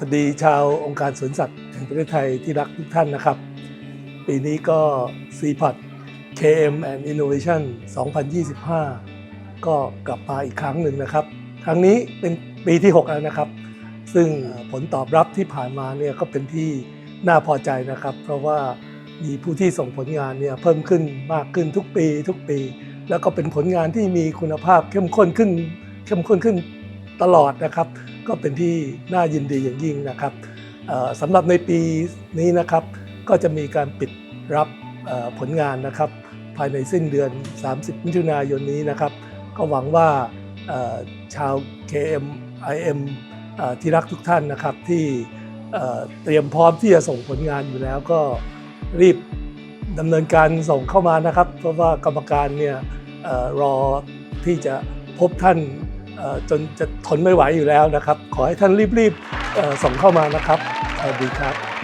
สดีชาวองค์การสวนสัตว์แห่งประเทศไทยที่รักทุกท่านนะครับ ปีนี้ก็ c p o t KM and Innovation 2025 ก็กลับมาอีกครั้งหนึ่งนะครับ ครั้งนี้เป็นปีที่ 6 แล้วนะครับ ซึ่งผลตอบรับที่ผ่านมาเนี่ยก็เป็นที่น่าพอใจนะครับ เพราะว่ามีผู้ที่ส่งผลงานเนี่ยเพิ่มขึ้นมากขึ้นทุกปี ทุกปี แล้วก็เป็นผลงานที่มีคุณภาพเข้มข้นขึ้น เข้มข้นขึ้นตลอดนะครับ ก็เป็นที่น่ายินดีอย่างยิ่งนะครับสำหรับในปีนี้นะครับก็จะมีการปิดรับผลงานนะครับภายในสิ้นเดือน 30 มิถุนายนนี้นะครับ ก็หวังว่าชาว KM IM ที่รักทุกท่านนะครับที่เตรียมพร้อมที่จะส่งผลงานอยู่แล้วก็รีบดำเนินการส่งเข้ามานะครับ เพราะว่ากรรมการเนี่ยอรอที่จะพบท่าน จนจะทนไม่ไหวอยู่แล้วนะครับ ขอให้ท่านรีบๆส่งเข้ามานะครับสวัสดีครับ